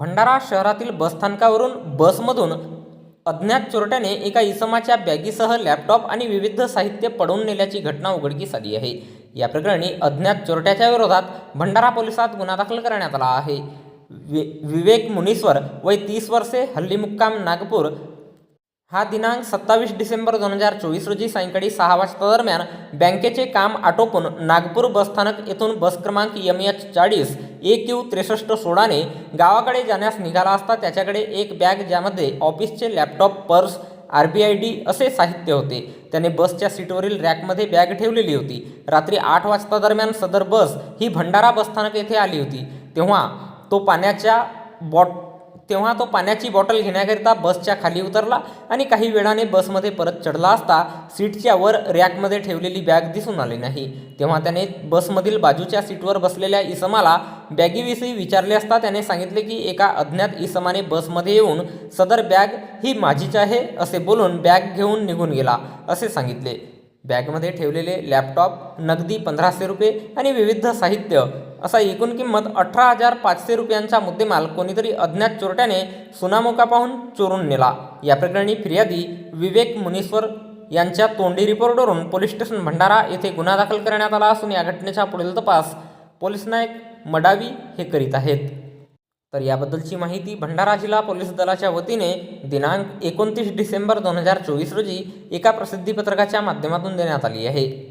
भंडारा शहरातील बसस्थानकावरून बसमधून अज्ञात चोरट्याने एका इसमाच्या बॅगीसह लॅपटॉप आणि विविध साहित्य पडवून नेल्याची घटना उघडकीस आली आहे. या प्रकरणी अज्ञात चोरट्याच्या विरोधात भंडारा पोलिसात गुन्हा दाखल करण्यात आला आहे. वि विवेक मुनीश्वर वय तीस वर्षे हल्ली मुक्काम नागपूर हा दिनांक सत्तावीस डिसेंबर दोन हजार चोवीस रोजी सायंकाळी सहा वाजता दरम्यान बँकेचे काम आटोपून नागपूर बसस्थानक येथून बस क्रमांक एम एच चाळीस ए क्यू त्रेसष्ट सोळाने गावाकडे जाण्यास निघाला असता त्याच्याकडे एक बॅग ज्यामध्ये ऑफिसचे laptop purse R B I D असे साहित्य होते. त्याने बसच्या सीटवरील रॅकमध्ये बॅग ठेवलेली होती. रात्री आठ वाजता दरम्यान सदर बस ही भंडारा बसस्थानक येथे आली होती. तेव्हा तो पाण्याच्या बॉट तेव्हा तो पाण्याची बॉटल घेण्याकरिता बसच्या खाली उतरला आणि काही वेळाने बसमध्ये परत चढला असता सीटच्या वर रॅकमध्ये ठेवलेली बॅग दिसून आली नाही. तेव्हा त्याने बसमधील बाजूच्या सीटवर बसलेल्या इसमाला बॅगीविषयी विचारले असता त्याने सांगितले की एका अज्ञात इसमाने बसमध्ये येऊन सदर बॅग ही माझीच आहे असे बोलून बॅग घेऊन निघून गेला असे सांगितले. बॅगमध्ये ठेवलेले लॅपटॉप नगदी पंधराशे रुपये आणि विविध साहित्य. असा एकूण किंमत अठरा हजार पाचशे रुपयांचा मुद्देमाल कोणीतरी अज्ञात चोरट्याने सुनामोका पाहून चोरून नेला. या प्रकरणी फिर्यादी विवेक मुनीश्वर यांच्या तोंडी रिपोर्टवरून पोलीस स्टेशन भंडारा येथे गुन्हा दाखल करण्यात आला असून या घटनेचा पुढील तपास पोलीस नायक मडावी हे करीत आहेत. तर याबद्दलची माहिती भंडारा जिल्हा पोलीस दलाच्या वतीने दिनांक एकोणतीस डिसेंबर दोन हजार चोवीस रोजी एका प्रसिद्धीपत्रकाच्या माध्यमातून देण्यात आली आहे.